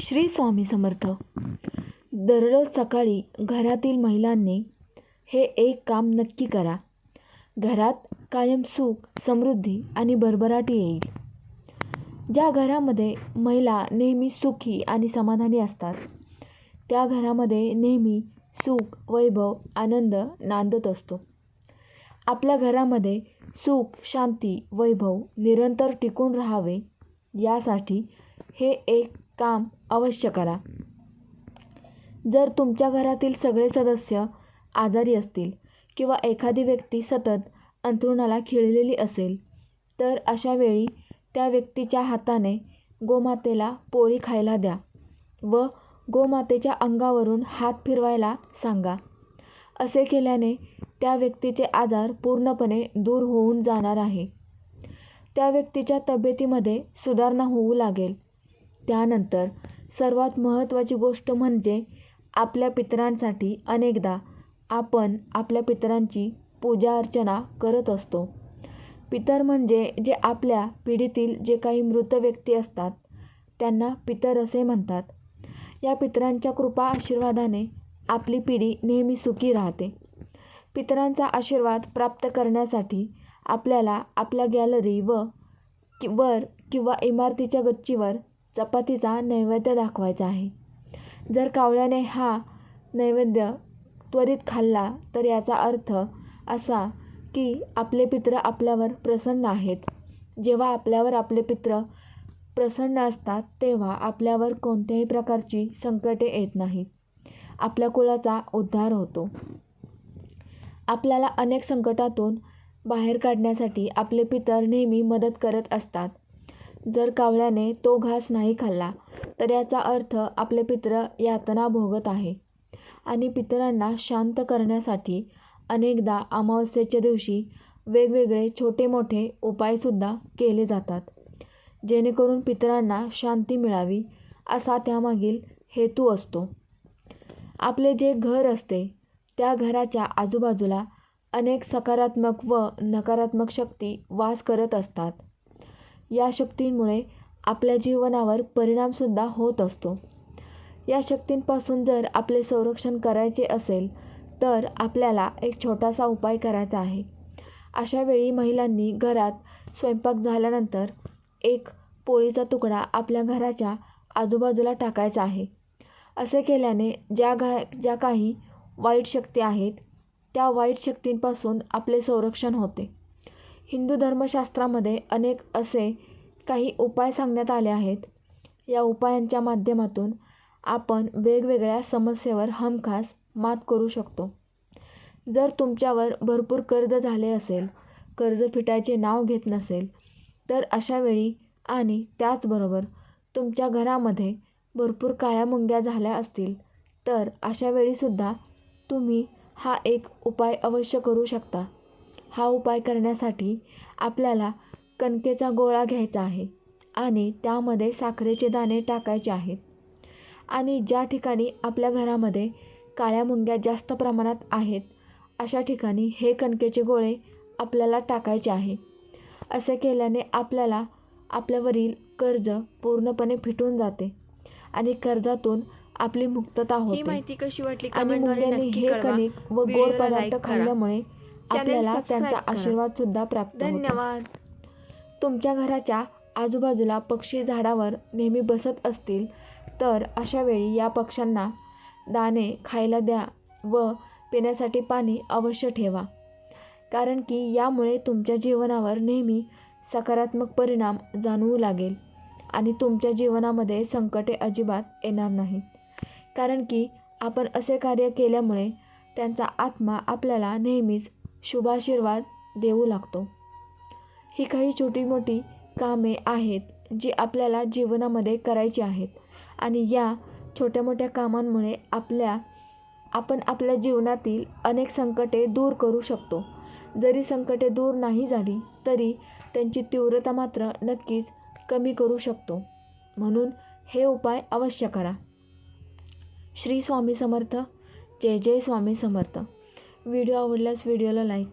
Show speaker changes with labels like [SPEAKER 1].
[SPEAKER 1] श्री स्वामी समर्थ. दररोज सकाळी घरातील महिलांनी हे एक काम नक्की करा. घरात कायम सुख समृद्धी आणि भरभराटी येईल. ज्या घरामध्ये महिला नेहमी सुखी आणि समाधानी असतात त्या घरामध्ये नेहमी सुख वैभव आनंद नांदत असतो. आपल्या घरामध्ये सुख शांती वैभव निरंतर टिकून राहावे यासाठी हे एक काम अवश्य करा. जर तुमच्या घरातील सगळे सदस्य आजारी असतील किंवा एखादी व्यक्ती सतत अंथरुणाला खिळलेली असेल तर अशा वेळी त्या व्यक्तीच्या हाताने गोमातेला पोळी खायला द्या व गोमातेच्या अंगावरून हात फिरवायला सांगा. असे केल्याने त्या व्यक्तीचे आजार पूर्णपणे दूर होऊन जाणार आहे. त्या व्यक्तीच्या तब्येतीमध्ये सुधारणा होऊ लागेल. त्यानंतर सर्वात महत्त्वाची गोष्ट म्हणजे आपल्या पितरांसाठी अनेकदा आपण आपल्या पितरांची पूजा अर्चना करत असतो. पितर म्हणजे जे आपल्या पिढीतील जे काही मृत व्यक्ती असतात त्यांना पितर असे म्हणतात. या पितरांच्या कृपा आशीर्वादाने आपली पिढी नेहमी सुखी राहते. पितरांचा आशीर्वाद प्राप्त करण्यासाठी आपल्याला आपल्या गॅलरी व कि वर किंवा इमारतीच्या गच्चीवर चपातीचा नैवेद्य दाखवायचा आहे. जर कावळ्याने हा नैवेद्य त्वरित खाल्ला तर याचा अर्थ असा की आपले पित्र आपल्यावर प्रसन्न आहेत. जेव्हा आपल्यावर आपले पित्र प्रसन्न असतात तेव्हा आपल्यावर कोणत्याही प्रकारची संकटे येत नाहीत. आपल्या कुळाचा उद्धार होतो. आपल्याला अनेक संकटातून बाहेर काढण्यासाठी आपले पितर नेहमी मदत करत असतात. जर कावळ्याने तो घास नाही खाल्ला तर याचा अर्थ आपले पित्र यातना भोगत आहे. आणि पितरांना शांत करण्यासाठी अनेकदा अमावस्येच्या दिवशी वेगवेगळे छोटे मोठे उपायसुद्धा केले जातात जेणेकरून पितरांना शांती मिळावी असा त्यामागील हेतू असतो. आपले जे घर असते त्या घराच्या आजूबाजूला अनेक सकारात्मक व नकारात्मक शक्ती वास करत असतात. या शक्तींमुळे आपल्या जीवनावर परिणामसुद्धा होत असतो. या शक्तींपासून जर आपले संरक्षण करायचे असेल तर आपल्याला एक छोटासा उपाय करायचा आहे. अशा वेळी महिलांनी घरात स्वयंपाक झाल्यानंतर एक पोळीचा तुकडा आपल्या घराच्या आजूबाजूला टाकायचा आहे. असे केल्याने ज्या घा ज्या काही वाईट शक्ती आहेत त्या वाईट शक्तींपासून आपले संरक्षण होते. हिंदू धर्मशास्त्रामध्ये अनेक असे काही उपाय सांगण्यात आले आहेत. या उपायांच्या माध्यमातून आपण वेगवेगळ्या समस्येवर हमखास मात करू शकतो. जर तुमच्यावर भरपूर कर्ज झाले असेल कर्ज फिटायचे नाव घेत नसेल तर अशावेळी आणि त्याचबरोबर तुमच्या घरामध्ये भरपूर काळ्या मुंग्या झाल्या असतील तर अशावेळीसुद्धा तुम्ही हा एक उपाय अवश्य करू शकता. हा उपाय करण्यासाठी आपल्याला कणकेचा गोळा घ्यायचा आहे आणि त्यामध्ये साखरेचे दाणे टाकायचे आहेत. आणि ज्या ठिकाणी आपल्या घरामध्ये काळ्या मुंग्या जास्त प्रमाणात आहेत अशा ठिकाणी हे कणकेचे गोळे आपल्याला टाकायचे आहे. असे केल्याने आपल्याला आपल्यावरील कर्ज पूर्णपणे फिटून जाते आणि कर्जातून आपली मुक्तता
[SPEAKER 2] ही
[SPEAKER 1] होते.
[SPEAKER 2] माहिती कशी वाटली?
[SPEAKER 1] आणि मुंग्यांनी हे कणिक व गोड पदार्थ. खाल्ल्यामुळे आपल्याला त्यांचा. आशीर्वाद सुद्धा प्राप्त होतो.
[SPEAKER 2] धन्यवाद.
[SPEAKER 1] तुमच्या घराच्या आजूबाजूला पक्षी झाडावर नेहमी बसत असतील तर अशा वेळी या पक्ष्यांना दाणे खायला द्या व पिण्यासाठी पाणी अवश्य ठेवा. कारण की यामुळे तुमच्या जीवनावर नेहमी सकारात्मक परिणाम जाणवू लागेल आणि तुमच्या जीवनामध्ये संकटे अजिबात येणार नाहीत. कारण की आपण असे कार्य केल्यामुळे त्यांचा आत्मा आपल्याला नेहमीच शुभाशीर्वाद देऊ लागतो. ही काही छोटी मोठी कामे आहेत जी आपल्याला जीवनामध्ये करायची आहेत आणि या छोट्या मोठ्या कामांमुळे आपल्या आपण आपल्या जीवनातील अनेक संकटे दूर करू शकतो. जरी संकटे दूर नाही झाली तरी त्यांची तीव्रता मात्र नक्कीच कमी करू शकतो. म्हणून हे उपाय अवश्य करा. श्री स्वामी समर्थ. जय जय स्वामी समर्थ. व्हिडिओ आवडल्यास व्हिडिओला लाईक